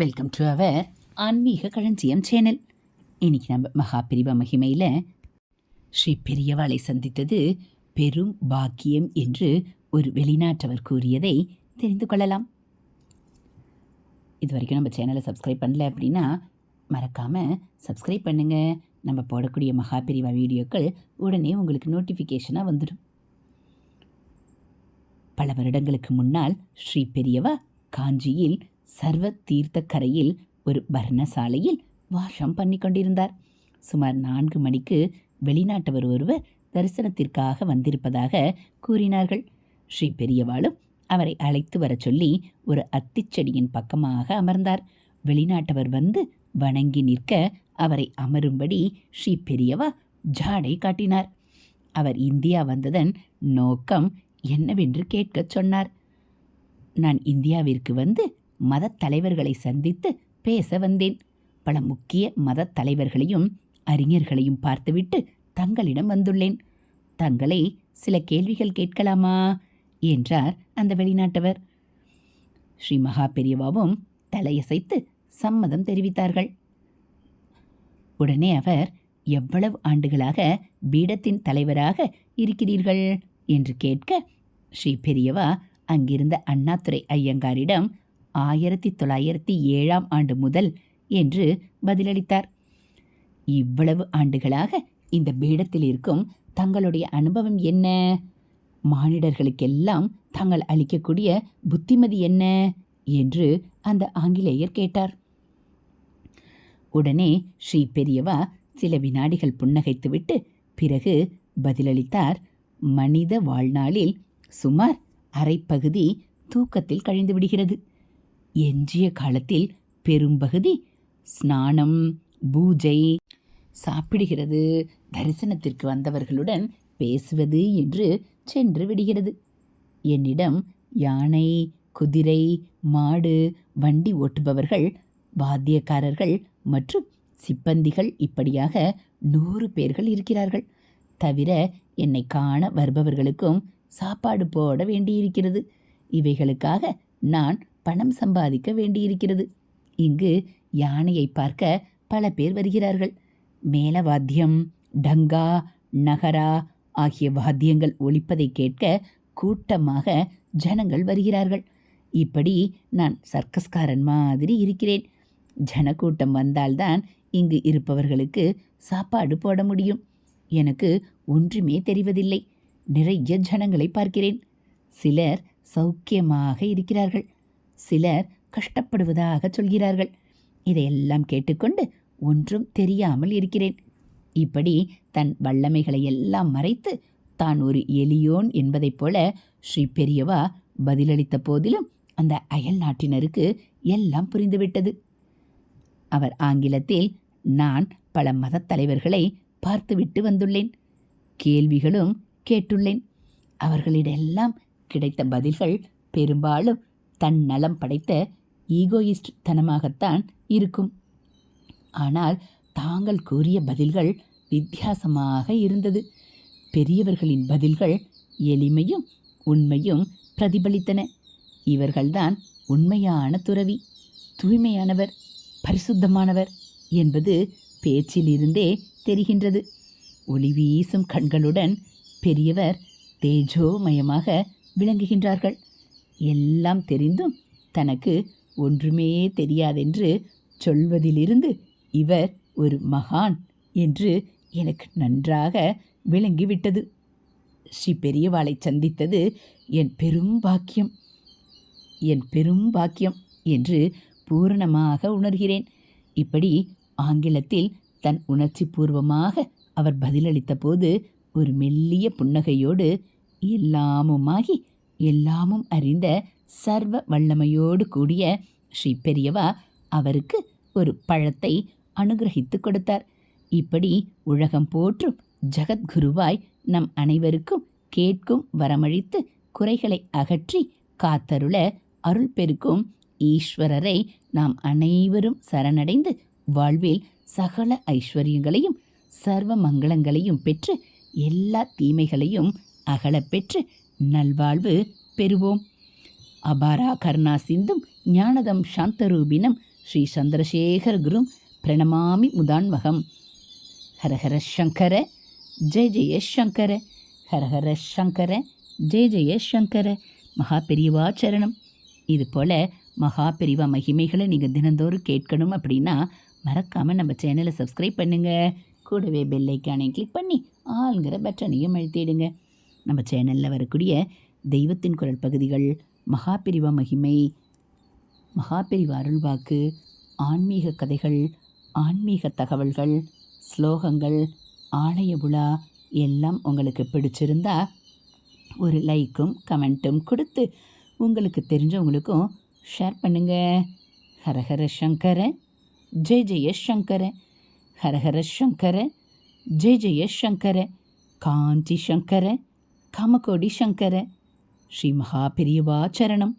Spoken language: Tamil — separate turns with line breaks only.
வெல்கம் டு அவர் ஆன்மீக களஞ்சியம் சேனல் இன்னைக்கு நம்ம மகாபிரிவ மகிமையில் ஸ்ரீ பெரியவாளை சந்தித்தது பெரும் பாக்கியம் என்று ஒரு வெளிநாட்டவர் கூறியதை தெரிந்து கொள்ளலாம். இது வரைக்கும் நம்ம சேனலை சப்ஸ்கிரைப் பண்ணல அப்படின்னா மறக்காமல் சப்ஸ்கிரைப் பண்ணுங்கள் நம்ம போடக்கூடிய மகாபிரிவா வீடியோக்கள் உடனே உங்களுக்கு நோட்டிஃபிகேஷனாக வந்துடும். பல வருடங்களுக்கு முன்னால் ஸ்ரீ பெரியவா காஞ்சியில் சர்வ தீர்த்தக்கரையில் ஒரு பர்ணசாலையில் வாஷம் பண்ணி கொண்டிருந்தார். சுமார் நான்கு மணிக்கு வெளிநாட்டவர் ஒருவர் தரிசனத்திற்காக வந்திருப்பதாக கூறினார்கள். ஸ்ரீ பெரியவாளும் அவரை அழைத்து வரச் சொல்லி ஒரு அத்திச்செடியின் பக்கமாக அமர்ந்தார். வெளிநாட்டவர் வந்து வணங்கி நிற்க அவரை அமரும்படி ஸ்ரீ பெரியவா ஜாடை காட்டினார். அவர் இந்தியா வந்ததன் நோக்கம் என்னவென்று கேட்கச் சொன்னார். நான் இந்தியாவிற்கு வந்து மதத் தலைவர்களை சந்தித்து பேச வந்தேன். பல முக்கிய மதத் தலைவர்களையும் அறிஞர்களையும் பார்த்துவிட்டு தங்களிடம் வந்துள்ளேன். தங்களை சில கேள்விகள் கேட்கலாமா? என்றார் அந்த வெளிநாட்டவர். ஸ்ரீ மகா பெரியவாவும் தலையசைத்து சம்மதம் தெரிவித்தார்கள். உடனே அவர் எவ்வளவு ஆண்டுகளாக பீடத்தின் தலைவராக இருக்கிறீர்கள்? என்று கேட்க ஸ்ரீ பெரியவா அங்கிருந்த அண்ணாதுரை ஐயங்காரிடம் ஆயிரத்தி தொள்ளாயிரத்தி ஏழாம் ஆண்டு முதல் என்று பதிலளித்தார். இவ்வளவு ஆண்டுகளாக இந்த பீடத்தில் இருக்கும் தங்களுடைய அனுபவம் என்ன? மானிடர்களுக்கெல்லாம் தாங்கள் அளிக்கக்கூடிய புத்திமதி என்ன? என்று அந்த ஆங்கிலேயர் கேட்டார். உடனே ஸ்ரீ பெரியவா சில வினாடிகள் புன்னகைத்துவிட்டு பிறகு பதிலளித்தார். மனித வாழ்நாளில் சுமார் அரைப்பகுதி தூக்கத்தில் கழிந்து விடுகிறது எஞ்சிய காலத்தில் பெரும்பகுதி ஸ்நானம் பூஜை சாப்பிடுகிறது. தரிசனத்திற்கு வந்தவர்களுடன் பேசுவது என்று சென்று விடுகிறது. என்னிடம் யானை குதிரை மாடு வண்டி ஓட்டுபவர்கள் வாத்தியக்காரர்கள் மற்றும் சிப்பந்திகள் இப்படியாக நூறு பேர்கள் இருக்கிறார்கள். தவிர என்னை காண வருபவர்களுக்கும் சாப்பாடு போட வேண்டியிருக்கிறது. இவைகளுக்காக நான் பணம் சம்பாதிக்க வேண்டியிருக்கிறது. இங்கு யானையை பார்க்க பல பேர் வருகிறார்கள். மேலவாத்தியம் டங்கா நகரா ஆகிய வாத்தியங்கள் ஒழிப்பதை கேட்க கூட்டமாக ஜனங்கள் வருகிறார்கள். இப்படி நான் சர்க்கஸ்காரன் மாதிரி இருக்கிறேன். ஜனக்கூட்டம் வந்தால்தான் இங்கு இருப்பவர்களுக்கு சாப்பாடு போட முடியும். எனக்கு ஒன்றுமே தெரிவதில்லை. நிறைய ஜனங்களை பார்க்கிறேன். சிலர் சௌக்கியமாக இருக்கிறார்கள். சிலர் கஷ்டப்படுவதாக சொல்கிறார்கள். இதையெல்லாம் கேட்டுக்கொண்டு ஒன்றும் தெரியாமல் இருக்கிறேன். இப்படி தன் வல்லமைகளை எல்லாம் மறைத்து தான் ஒரு எலியோன் என்பதைப் போல ஸ்ரீ பெரியவா பதிலளித்த போதிலும் அந்த அயல் நாட்டினருக்கு எல்லாம் புரிந்துவிட்டது. அவர் ஆங்கிலத்தில் நான் பல மதத் தலைவர்களை பார்த்துவிட்டு வந்துள்ளேன். கேள்விகளும் கேட்டுள்ளேன். அவர்களிடெல்லாம் கிடைத்த பதில்கள் பெரும்பாலும் தன் நலம் படைத்த ஈகோயிஸ்ட் தனமாகத்தான் இருக்கும். ஆனால் தாங்கள் கூறிய பதில்கள் வித்தியாசமாக இருந்தது. பெரியவர்களின் பதில்கள் எளிமையும் உண்மையும் பிரதிபலித்தன. இவர்கள்தான் உண்மையான துறவி தூய்மையானவர் பரிசுத்தமானவர் என்பது பேச்சிலிருந்தே தெரிகின்றது. ஒளி வீசும் கண்களுடன் பெரியவர் தேஜோமயமாக விளங்குகின்றார்கள். எல்லாம் தெரிந்தும் தனக்கு ஒன்றுமே தெரியாதென்று சொல்வதிலிருந்து இவர் ஒரு மகான் என்று எனக்கு நன்றாக விளங்கிவிட்டது. ஸ்ரீ பெரியவாளை சந்தித்தது என் பெரும் பாக்கியம். என் பெரும் பாக்கியம் என்று பூரணமாக உணர்கிறேன். இப்படி ஆங்கிலத்தில் தன் உணர்ச்சி பூர்வமாக அவர் பதிலளித்த போது ஒரு மெல்லிய புன்னகையோடு எல்லாமுமாகி எல்லாமும் அறிந்த சர்வ வல்லமையோடு கூடிய ஸ்ரீ பெரியவா அவருக்கு ஒரு பழத்தை அனுகிரகித்து கொடுத்தார். இப்படி உலகம் போற்றும் ஜகத்குருவாய் நம் அனைவருக்கும் கேட்கும் வரமழித்து குறைகளை அகற்றி காத்தருள அருள் பெருக்கும் ஈஸ்வரரை நாம் அனைவரும் சரணடைந்து வாழ்வில் சகல ஐஸ்வர்யங்களையும் சர்வ மங்களங்களையும் பெற்று எல்லா தீமைகளையும் அகலப் பெற்று நல்வாழ்வு பெறுவோம். அபாரா கருணா சிந்தும் ஞானதம் சாந்தரூபினம் ஸ்ரீ சந்திரசேகர குரும் பிரணமாமி முதான்மகம். ஹரஹர சங்கர ஜெய ஜெய சங்கர ஹரஹர சங்கர ஜெய ஜெய சங்கர மகா பெரியவா சரணம். இது போல் மகா பெரியவா மகிமைகளை நீங்கள் தினந்தோறும் கேட்கணும் அப்படின்னா மறக்காமல் நம்ம சேனலை சப்ஸ்கிரைப் பண்ணுங்கள் கூடவே பெல்லைக்கானையும் கிளிக் பண்ணி ஆளுங்கிற பட்டனையும் அழுத்திடுங்க. நம்ம சேனலில் வரக்கூடிய தெய்வத்தின் குரல் பகுதிகள் மகா மகிமை மகாபிரிவ அருள்வாக்கு ஆன்மீக கதைகள் ஆன்மீக தகவல்கள் ஸ்லோகங்கள் ஆலய விழா எல்லாம் உங்களுக்கு பிடிச்சிருந்தா ஒரு லைக்கும் கமெண்ட்டும் கொடுத்து உங்களுக்கு தெரிஞ்சவங்களுக்கும் ஷேர் பண்ணுங்க. ஹரஹர சங்கர ஜெய ஜெய சங்கர. ஹரஹர சங்கர ஜெய ஜெய சங்கர காஞ்சி சங்கர. காமகோடி சங்கர. ஸ்ரீ மகா பெரியவா சரணம்.